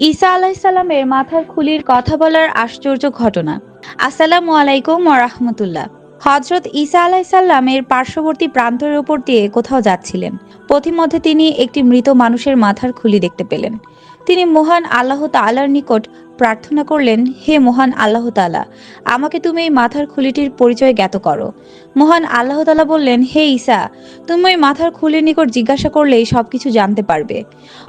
ঈসা আলাইসাল্লামের মাথার খুলির কথা বলার আশ্চর্য ঘটনা। আসসালামু আলাইকুম রাহমাতুল্লাহ। হজরত ঈসা আলাইসাল্লামের পার্শ্ববর্তী প্রান্তের ওপর দিয়ে কোথাও যাচ্ছিলেন। পথিমধ্যে তিনি একটি মৃত মানুষের মাথার খুলি দেখতে পেলেন। তিনি মহান আল্লাহ তালার নিকট প্রার্থনা করলেন, হে মহান আল্লাহ তালা আমাকে তুমি এই মাথার খুলিটির পরিচয় জ্ঞাত করো। মহান আল্লাহ তালা বললেন, হে ঈসা, তুমি ওই মাথার খুলির নিকট জিজ্ঞাসা করলেই সবকিছু জানতে পারবে।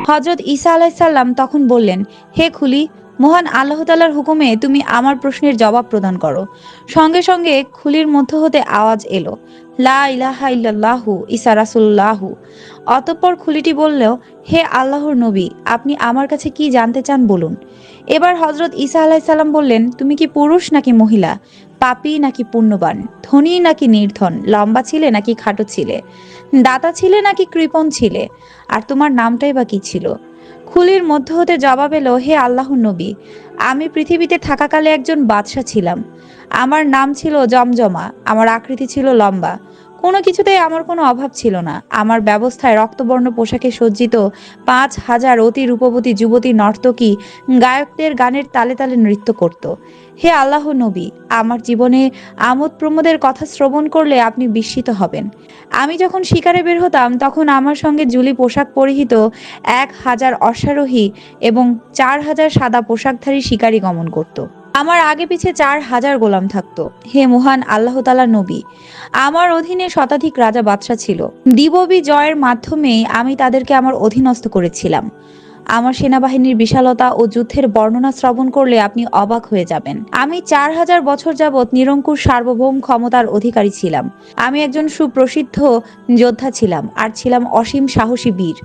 হজরত ঈসা আলাইসাল্লাম তখন বললেন, হে খুলি, মহান আল্লাহ তালার হুকুমে তুমি আমার প্রশ্নের জবাব প্রদান করো। সঙ্গে সঙ্গে খুলির মধ্য হতে আওয়াজ এলো। লা ইলাহা ইল্লাল্লাহু, ঈসা রাসূলুল্লাহু। অতঃপর খুলিটি বলল, হে আল্লাহর নবী, আপনি আমার কাছে কি জানতে চান বলুন? এবার হজরত ঈসা আলাইসাল্লাম বললেন, তুমি কি পুরুষ নাকি মহিলা? পাপী নাকি পুণ্যবান? ধনী নাকি নির্ধন? লম্বা ছিলে নাকি খাটো ছিলে? দাতা ছিলে নাকি কৃপণ ছিলে? আর তোমার নামটাই বা কি ছিল? খুলির মধ্য হতে জবাব এলো, হে আল্লাহ নবী, আমি পৃথিবীতে থাকাকালে একজন বাদশাহ ছিলাম। আমার নাম ছিল জমজমা, আমার আকৃতি ছিল লম্বা। কোনো কিছুতেই আমার কোনো অভাব ছিল না। আমার ব্যবস্থায় রক্তবর্ণ পোশাকে সজ্জিত পাঁচ হাজার অতি রূপবতী যুবতী নর্তকী গায়কদের গানের তালে তালে নৃত্য করত। হে আল্লাহ নবী, আমার জীবনে আমোদ প্রমোদের কথা শ্রবণ করলে আপনি বিস্মিত হবেন। আমি যখন শিকারে বের হতাম, তখন আমার সঙ্গে জুলি পোশাক পরিহিত এক হাজার অশ্বারোহী এবং চার হাজার সাদা পোশাকধারী শিকারী গমন করত। আমার আগে পিছে চার হাজার গোলাম থাকতো। হে মহান আল্লাহ তালা নবী, আমার অধীনে শতাধিক রাজা বাদশাহ ছিল। দিববি জয়ের মাধ্যমেই আমি তাদেরকে আমার অধীনস্থ করেছিলাম। আমার সেনাবাহিনীর বিশালতা ও যুদ্ধের বর্ণনা শ্রবণ করলে আপনি অবাক হয়ে যাবেন। আমি চার হাজার বছর যাবৎ নিরঙ্কুশ সার্বভৌম ক্ষমতার অধিকারী ছিলাম। আমি একজন সুপ্রসিদ্ধ যোদ্ধা ছিলাম আর ছিলাম অসীম সাহসী বীর।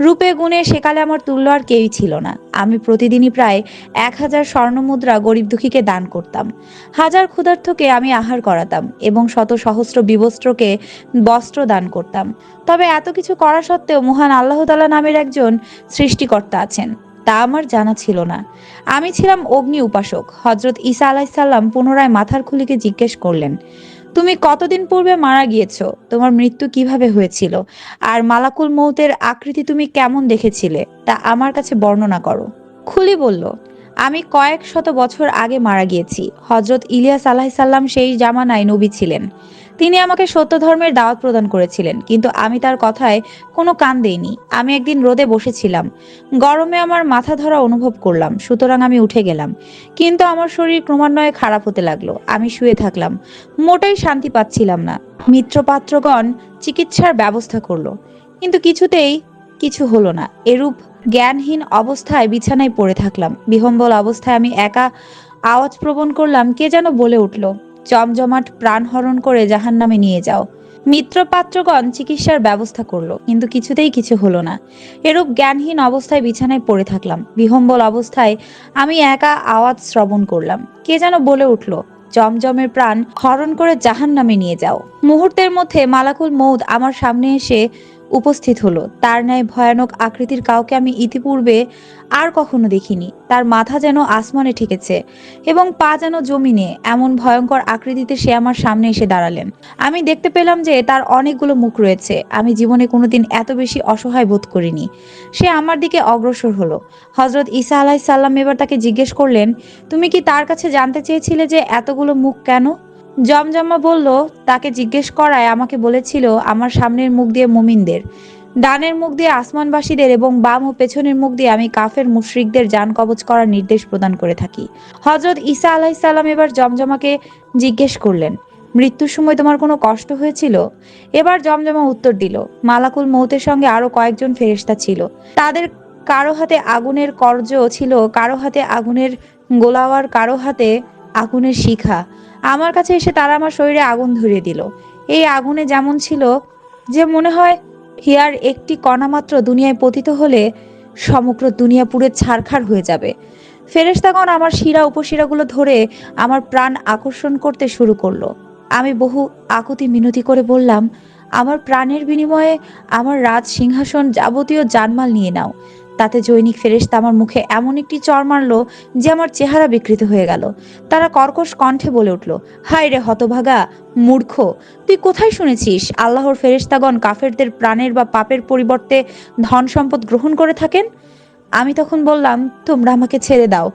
রূপে গুণে সেকালে আমার তুল্য আর কেউই ছিল না। আমি প্রতিদিনই প্রায় এক হাজার স্বর্ণমুদ্রা গরিব দুঃখীকে দান করতাম। হাজার ক্ষুধার্থকে আমি আহার করাতাম এবং শত সহস্র বিবস্ত্রকে বস্ত্র দান করতাম। তবে এত কিছু করা সত্ত্বেও মহান আল্লাহ তালা নামের একজন সৃষ্টিকর্তা আছেন, তা আমার জানা ছিল না। আমি ছিলাম অগ্নি উপাসক হজরত ঈসা আলাইসাল্লাম পুনরায় মাথার খুলিকে জিজ্ঞেস করলেন, তুমি কতদিন পূর্বে মারা গিয়েছ? তোমার মৃত্যু কীভাবে হয়েছিল? আর মালাকুল মৌতের আকৃতি তুমি কেমন দেখেছিলে? তা আমার কাছে বর্ণনা করো। খুলি বলল, আমি কয়েক শত বছর আগে মারা গিয়েছি। হজরত ইলিয়াস আলাহিসাল্লাম সেই জামানায় নবী ছিলেন। তিনি আমাকে সত্য ধর্মের দাওয়াত প্রদান করেছিলেন, কিন্তু আমি তার কথায় কোনো কান দেইনি। আমি একদিন রোদে বসেছিলাম। গরমে আমার মাথা ধরা অনুভব করলাম, সুতরাং আমি উঠে গেলাম। কিন্তু আমার শরীর ক্রমান্বয়ে খারাপ হতে লাগল। আমি শুয়ে থাকলাম। মোটেই শান্তি পাচ্ছিলাম না। মিত্রপাত্রগণ চিকিৎসার ব্যবস্থা করল। কিন্তু কিছুতেই কিছু হলো না। এরূপ জ্ঞানহীন অবস্থায় বিছানায় পড়ে থাকলাম। বিহম্বল অবস্থায় আমি একা আওয়াজ প্রবণ করলাম, কে যেন বলে উঠল জমজমাট প্রাণ হরণ করে জাহান নামে নিয়ে যাও। মিত্রপাত্রগণ চিকিৎসার ব্যবস্থা করল, কিন্তু কিছুতেই কিছু হলো না। এরূপ জ্ঞানহীন অবস্থায় বিছানায় পড়ে থাকলাম। বিহম্বল অবস্থায় আমি একা আওয়াজ শ্রবণ করলাম। কে যেন বলে উঠল জমজমের প্রাণ হরণ করে জাহান নামে নিয়ে যাও। মুহূর্তের মধ্যে মালাকুল মৌদ আমার সামনে এসে উপস্থিত হলো। তার ন্যায় ভয়ানক আকৃতির কাউকে আমি ইতিপূর্বে আর কখনো দেখিনি। তার মাথা যেন আসমানে ঠেকেছে এবং পা যেন জমিনে, এমন ভয়ঙ্কর আকৃতিতে সে আমার সামনে এসে দাঁড়ালেন। আমি দেখতে পেলাম যে তার অনেকগুলো মুখ রয়েছে। আমি জীবনে কোনোদিন এত বেশি অসহায় বোধ করিনি। সে আমার দিকে অগ্রসর হলো। হজরত ঈসা আলাহ সাল্লাম এবার তাকে জিজ্ঞেস করলেন, তুমি কি তার কাছে জানতে চেয়েছিলে যে এতগুলো মুখ কেন? জমজমা বলল, তাকে জিজ্ঞেস করায় আমাকে বলেছিল আমার সামনের মুখ দিয়ে মুমিনদের। ডানের মুখ দিয়ে আসমানবাসীদের এবং বাম ও পেছনের মুখ দিয়ে আমি কাফের মুশরিকদের যান কবচ করার নির্দেশ প্রদান করে থাকি। হজরত ঈসা আলাইসাল্লাম এবার জমজমাকে জিজ্ঞেস করলেন, মৃত্যুর সময় তোমার কোনো কষ্ট হয়েছিল? এবার জমজমা উত্তর দিল, মালাকুল মৌতের সঙ্গে আরও কয়েকজন ফেরেশতা ছিল। তাদের কারও হাতে আগুনের কর্জ ছিল, কারও হাতে আগুনের গোলাওয়ার, কারও হাতে আগুনের শিখা। আমার কাছে এসে তারা আমার শরীরে আগুন ধরিয়ে দিল। এই আগুনে যেমন ছিল, যে মনে হয় হিয়ার একটি কণা মাত্র দুনিয়ায় পতিত হলে সমগ্র দুনিয়া পুরে ছারখার হয়ে যাবে। ফেরেশতাগণ আমার শিরা উপশিরাগুলো ধরে আমার প্রাণ আকর্ষণ করতে শুরু করল। আমি বহু আকুতি মিনতি করে বললাম, আমার প্রাণের বিনিময়ে আমার রাজ সিংহাসন যাবতীয় জানমাল নিয়ে নাও। তাতে জৈনিক ফেরেশতা আমার মুখে এমন একটি চর মারলো যে আমার চেহারা বিকৃত হয়ে গেল। তারা কর্কশ কণ্ঠে বলে উঠল, হায় রে হতভাগা, মূর্খ, তুই কোথায় শুনেছিস? আল্লাহর ফেরেশতাগণ কাফেরদের প্রাণের বা পাপের পরিবর্তে ধন সম্পদ গ্রহণ করে থাকেন? আমি তখন বললাম, তোমরা আমাকে ছেড়ে দাও।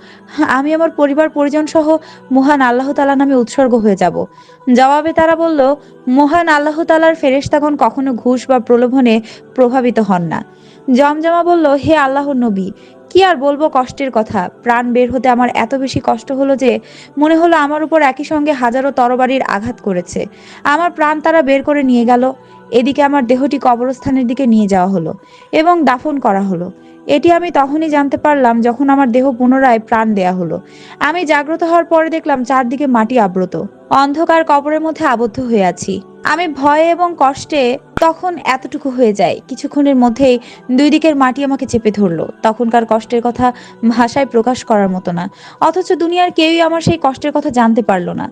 আমি আমার পরিবার পরিজন সহ মহান আল্লাহ তালা নামে উৎসর্গ হয়ে যাব। জবাবে তারা বলল, মহান আল্লাহ তালার ফেরেশতাগণ কখনো ঘুষ বা প্রলোভনে প্রভাবিত হন না। জমজমা বলল, হে আল্লাহর নবী, কি আর বলব কষ্টের কথা? প্রাণ বের হতে আমার এত বেশি কষ্ট হলো যে, মনে হলো আমার উপর একই সঙ্গে হাজারো তরবারির আঘাত করেছে। আমার প্রাণ তারা বের করে নিয়ে গেল। এদিকে আমার দেহটি কবরস্থানের দিকে নিয়ে যাওয়া হলো এবং দাফন করা হলো। এটি আমি তখনই জানতে পারলাম যখন আমার দেহ পুনরায় প্রাণ দেয়া হলো। আমি জাগ্রত হওয়ার পরে দেখলাম চারদিকে মাটি আব্রত অন্ধকার কবরের মধ্যে আবদ্ধ হয়ে আছি। আমি ভয়ে এবং কষ্টে তখন এতটুকু হয়ে যায় কিছুক্ষণের মধ্যেই দুই দিকের মাটি আমাকে চেপে ধরলো। তখনকার কষ্টের কথা ভাষায় প্রকাশ করার মতো না। অথচ দুনিয়ার কেউই আমার সেই কষ্টের কথা জানতে পারল না।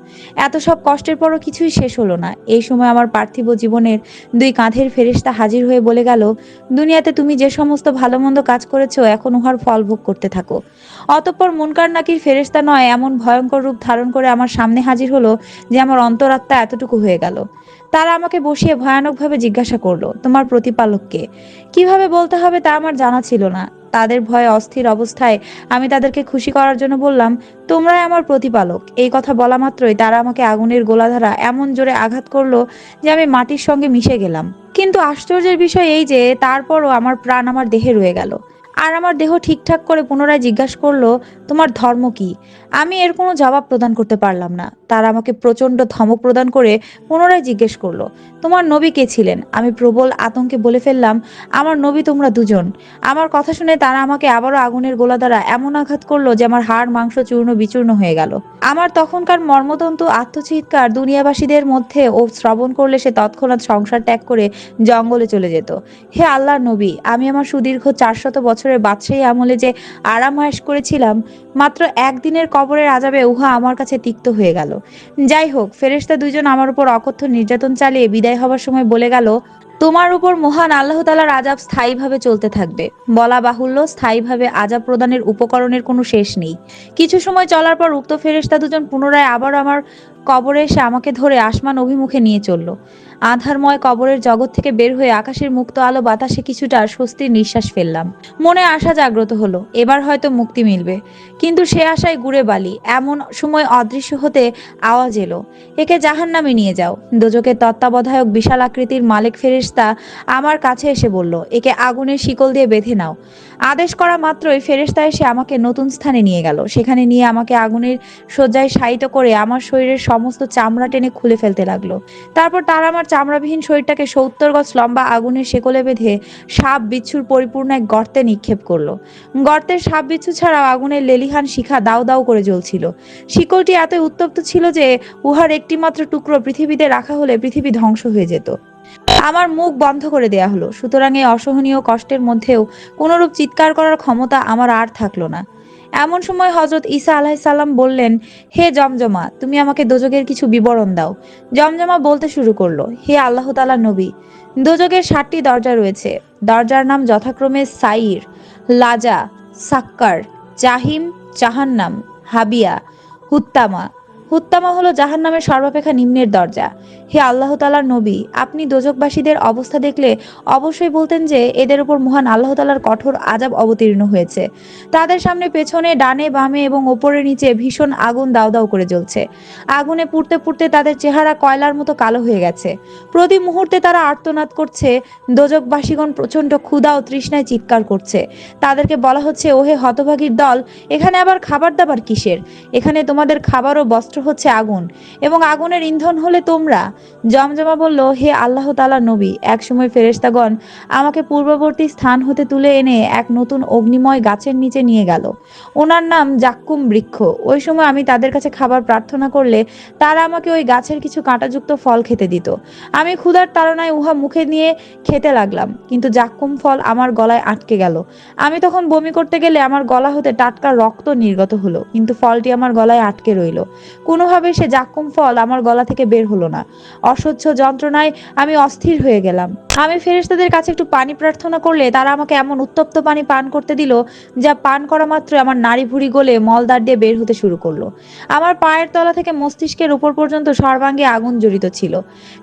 এত সব কষ্টের পরও কিছুই শেষ হলো না। এই সময় আমার পার্থিব জীবনের দুই কাঁধের ফেরিস্তা হাজির হয়ে বলে গেল, দুনিয়াতে তুমি যে সমস্ত ভালো মন্দ কাজ করেছ, এখন উহার ফল ভোগ করতে থাকো। অতঃপর মুনকার নাকির ফেরিস্তা নয়, এমন ভয়ঙ্কর রূপ ধারণ করে আমার সামনে হাজির হলো যে আমার অন্তরাত্মা এতটুকু হয়ে গেল। তারা আমাকে বসিয়ে ভয়ানকভাবে জিজ্ঞাসা করল, তোমার প্রতিপালককে কীভাবে বলতে হবে তা আমার জানা ছিল না। তাদের ভয়ে অস্থির অবস্থায় আমি তাদেরকে খুশি করার জন্য বললাম, তোমরাই আমার প্রতিপালক। এই কথা বলা মাত্রই তারা আমাকে আগুনের গোলাধারা এমন জোরে আঘাত করল যে আমি মাটির সঙ্গে মিশে গেলাম। কিন্তু আশ্চর্যের বিষয় এই যে, তারপরও আমার প্রাণ আমার দেহে রয়ে গেল। আর আমার দেহ ঠিকঠাক করে পুনরায় জিজ্ঞাসা করল, তোমার ধর্ম কি? আমি এর কোনো জবাব প্রদান করতে পারলাম না। তারা আমাকে প্রচণ্ড ধমক প্রদান করে পুনরায় জিজ্ঞেস করল, তোমার নবী কে ছিলেন? আমি প্রবল আতঙ্কে বলে ফেললাম, আমার নবী তোমরা দুজন। আমার কথা শুনে তারা আমাকে আবারও আগুনের গোলা দ্বারা এমন আঘাত করল যে আমার হাড়, মাংস চূর্ণ বিচূর্ণ হয়ে গেল। আমার তখনকার মর্মতন্তু আত্মচিৎকার দুনিয়াবাসীদের মধ্যে ও শ্রবণ করলে সে তৎক্ষণাৎ সংসার ত্যাগ করে জঙ্গলে চলে যেত। হে আল্লাহর নবী, আমি আমার সুদীর্ঘ চারশত বছরের বাদশাহী আমলে যে আরাম করেছিলাম, মাত্র একদিনের কবরের আজাবে উহা আমার কাছে তিক্ত হয়ে গেল। যাই হোক ফেরেশতা দুজন আমার উপর অকথ্য নির্যাতন চালিয়ে বিদায় হবার সময় বলে গেল, তোমার উপর মহান আল্লাহ তালার আজাব স্থায়ীভাবে চলতে থাকবে। বলা বাহুল্য, স্থায়ীভাবে আজাব প্রদানের উপকরণের কোনো শেষ নেই। কিছু সময় চলার পর উক্ত ফেরেস্তা দুজন পুনরায় আবার আমার কবরে এসে আমাকে ধরে আসমান অভিমুখে নিয়ে চলল। আধারময় কবরের জগৎ থেকে বের হয়ে আকাশের মুক্ত আলো বাতাসে কিছুটা স্বস্তির নিঃশ্বাস ফেললাম। মনে আশা জাগ্রত হলো, এবার হয়তো মুক্তি মিলবে। কিন্তু সে আশায় গুড়ে বালি, এমন সময় অদৃশ্য হতে আওয়াজ এলো। একে জাহান নামে নিয়ে যাও। দোজকের তত্ত্বাবধায়ক বিশাল আকৃতির মালিক ফেরেশতা আমার কাছে এসে বলল, একে আগুনের শিকল দিয়ে বেঁধে নাও। আদেশ করা মাত্রই ফেরেশতা এসে আমাকে নতুন স্থানে নিয়ে গেল। সেখানে নিয়ে আমাকে আগুনের শয্যায় শায়িত করে আমার শরীরের সমস্ত চামড়া টেনে খুলে ফেলতে লাগল। তারপর তারা আমার চামড়াবিহীন শরীরটাকে সত্তর গজ লম্বা আগুনের শেকলে বেঁধে সাপ বিচ্ছুর পরিপূর্ণ এক গর্তে নিক্ষেপ করল। গর্তের সাপ বিচ্ছু ছাড়াও আগুনের লেলিহান শিখা দাউ দাউ করে জ্বলছিল। শিকলটি এত উত্তপ্ত ছিল যে উহার একটি মাত্র টুকরো পৃথিবীতে রাখা হলে পৃথিবী ধ্বংস হয়ে যেত। আমার মুখ বন্ধ করে দেয়া হলো। সুতরাং এই অসহনীয় কষ্টের মধ্যেও কোনোরূপ চিৎকার করার ক্ষমতা আমার আর থাকল না। এমন সময় হজরত ঈসা আলাহিসাল্লাম বললেন, হে জমজমা, তুমি আমাকে দোজকের কিছু বিবরণ দাও। জমজমা বলতে শুরু করল, হে আল্লাহ তালা নবী দোজকের ষাটটি দরজা রয়েছে। দরজার নাম যথাক্রমে সাইর, লাজা, সাক্কার, জাহিম, জাহান্নাম, হাবিয়া হুত্তামা হুত্তামা হলো জাহান্নামের সর্বাপেক্ষা নিম্নের দরজা। হে আল্লাহ তালার নবী, আপনি দোজকবাসীদের অবস্থা দেখলে অবশ্যই বলতেন যে এদের উপর মহান আল্লাহ তালার কঠোর আজাব অবতীর্ণ হয়েছে। তাদের সামনে পেছনে, ডানে, বামে এবং ওপরে নিচে ভীষণ আগুন দাউ দাউ করে জ্বলছে। আগুনে পুড়তে পুড়তে তাদের চেহারা কয়লার মতো কালো হয়ে গেছে। প্রতি মুহূর্তে তারা আর্তনাদ করছে দোজকবাসীগণ প্রচণ্ড ক্ষুধা ও তৃষ্ণায় চিৎকার করছে। তাদেরকে বলা হচ্ছে, ওহে হতভাগীর দল, এখানে আবার খাবার দাবার কিসের? এখানে তোমাদের খাবার ও বস্ত্র হচ্ছে আগুন এবং আগুনের ইন্ধন হলে তোমরা। জমজমা বলল, হে আল্লাহ তালা নবী, একসময় ফেরেশতাগণ আমাকে পূর্ববর্তী স্থান হতে তুলে এনে এক নতুন অগ্নিময় গাছের নিচে নিয়ে গেল। ওনার নাম জাক্কুম বৃক্ষ। ওই সময় আমি তাদের কাছে খাবার প্রার্থনা করলে তারা আমাকে ওই গাছের কিছু কাঁটাযুক্ত ফল খেতে দিত। আমি ক্ষুধার তাড়নায় উহা মুখে নিয়ে খেতে লাগলাম, কিন্তু জাক্কুম ফল আমার গলায় আটকে গেল। আমি তখন বমি করতে গেলে আমার গলা হতে টাটকা রক্ত নির্গত হলো, কিন্তু ফলটি আমার গলায় আটকে রইল। কোনোভাবে সে জাক্কুম ফল আমার গলা থেকে বের হলো না। অসহ্য যন্ত্রণায় আমি অস্থির হয়ে গেলাম। আমি ফেরেশতাদের কাছে একটু পানি প্রার্থনা করলে তারা আমাকে এমন উত্তপ্ত পানি পান করতে দিল, যা পান করা মাত্র আমার নাড়ি ভুড়ি গলে মলদার দিয়ে বের হতে শুরু করল। আমার পায়ের তলা থেকে মস্তিষ্কের উপর পর্যন্ত সর্বাঙ্গে আগুন জড়িত ছিল।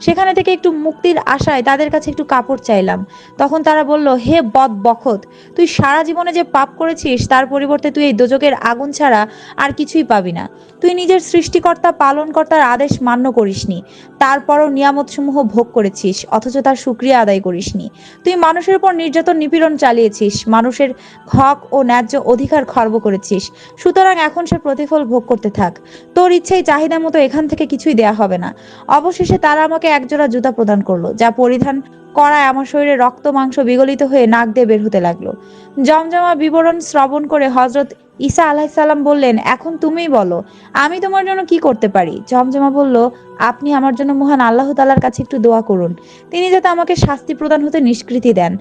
সেখানে থেকে একটু মুক্তির আশায় তাদের কাছে একটু কাপড় চাইলাম। তখন তারা বলল, হে বদ বখত, তুই সারা জীবনে যে পাপ করেছিস, তার পরিবর্তে তুই এই দোজকের আগুন ছাড়া আর কিছুই পাবি না। তুই নিজের সৃষ্টিকর্তা, পালনকর্তার আদেশ মান্য করিসনি। তারপরও নিয়ামতসমূহ ভোগ করেছিস, অথচ তার সুক্রিয়া আদায় করিসনি। তুই মানুষের উপর নির্যাতন, নিপীড়ন চালিয়েছিস, মানুষের হক ও ন্যায্য অধিকার খর্ব করেছিস। সুতরাং এখন সে প্রতিফল ভোগ করতে থাক। তোর ইচ্ছেই চাহিদা মতো এখান থেকে কিছুই দেয়া হবে না। অবশেষে তারা আমাকে একজোড়া জুতা প্রদান করল, যা পরিধান করায় আমার শরীরে রক্ত, মাংস বিগলিত হয়ে নাক দিয়ে বের হতে লাগল। জমজমা বিবরণ শ্রবণ করে হজরত ঈসা আলাহিসাল্লাম বললেন, এখন তুমিই বলো, আমি তোমার জন্য কি করতে পারি? জমজমা বলল, আপনি আমার জন্য মহান আল্লাহ তালার কাছে একটু দোয়া করুন। তিনি যাতে আমাকে শাস্তি প্রদান হতে নিষ্কৃতি দেন,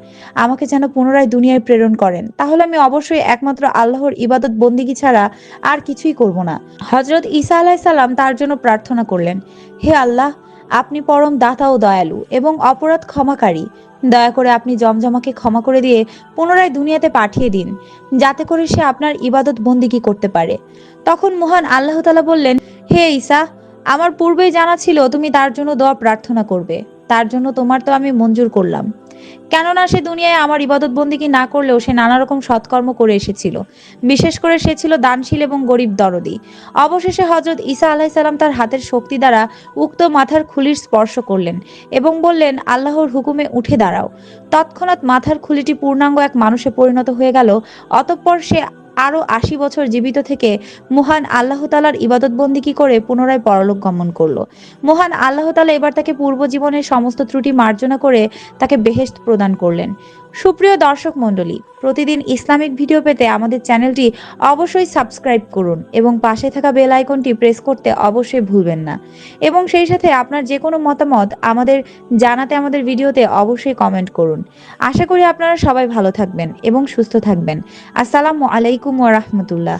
আমাকে যেন পুনরায় দুনিয়ায় প্রেরণ করেন। তাহলে আমি অবশ্যই একমাত্র আল্লাহর ইবাদত বন্দিগি ছাড়া আর কিছুই করব না। হজরত ঈসা আলাহিসাল্লাম তার জন্য প্রার্থনা করলেন, হে আল্লাহ আপনি পরম দাতা ও দয়ালু এবং অপরাধ ক্ষমাকারী। দয়া করে আপনি জমজমাকে ক্ষমা করে দিয়ে পুনরায় দুনিয়াতে পাঠিয়ে দিন, যাতে করে সে আপনার ইবাদত বন্দিগি করতে পারে। তখন মহান আল্লাহ তালা বললেন, হে ঈসা, আমার পূর্বেই জানা ছিল তুমি তার জন্য দোয়া প্রার্থনা করবে। তার জন্য তোমার তো আমি মঞ্জুর করলাম। কেননা সে দুনিয়ায় আমার ইবাদত বন্দিকে না করলেও সে নানা রকম সৎকর্ম করে এসেছিল। বিশেষ করে সে ছিল দানশীল এবং গরিব দরদি। অবশেষে হজরত ঈসা আলাহিসাল্লাম তার হাতের শক্তি দ্বারা উক্ত মাথার খুলির স্পর্শ করলেন এবং বললেন, আল্লাহর হুকুমে উঠে দাঁড়াও। তৎক্ষণাৎ মাথার খুলিটি পূর্ণাঙ্গ এক মানুষে পরিণত হয়ে গেল, অতঃপর সে আরও আশি বছর জীবিত থেকে মহান আল্লাহ তালার ইবাদত বন্দিকি করে পুনরায় পরলোক গমন করল? মহান আল্লাহ তালা এবার তাকে পূর্ব জীবনের সমস্ত ত্রুটি মার্জনা করে তাকে বেহেস্ত প্রদান করলেন। সুপ্রিয় দর্শক মণ্ডলী, প্রতিদিন ইসলামিক ভিডিও পেতে আমাদের চ্যানেলটি অবশ্যই সাবস্ক্রাইব করুন এবং পাশে থাকা বেল আইকনটি প্রেস করতে অবশ্যই ভুলবেন না। এবং সেই সাথে আপনার যে কোনো মতামত আমাদের জানাতে আমাদের ভিডিওতে অবশ্যই কমেন্ট করুন। আশা করি আপনারা সবাই ভালো থাকবেন এবং সুস্থ থাকবেন। আসসালামু আলাইকুম ওয়া রাহমাতুল্লাহ।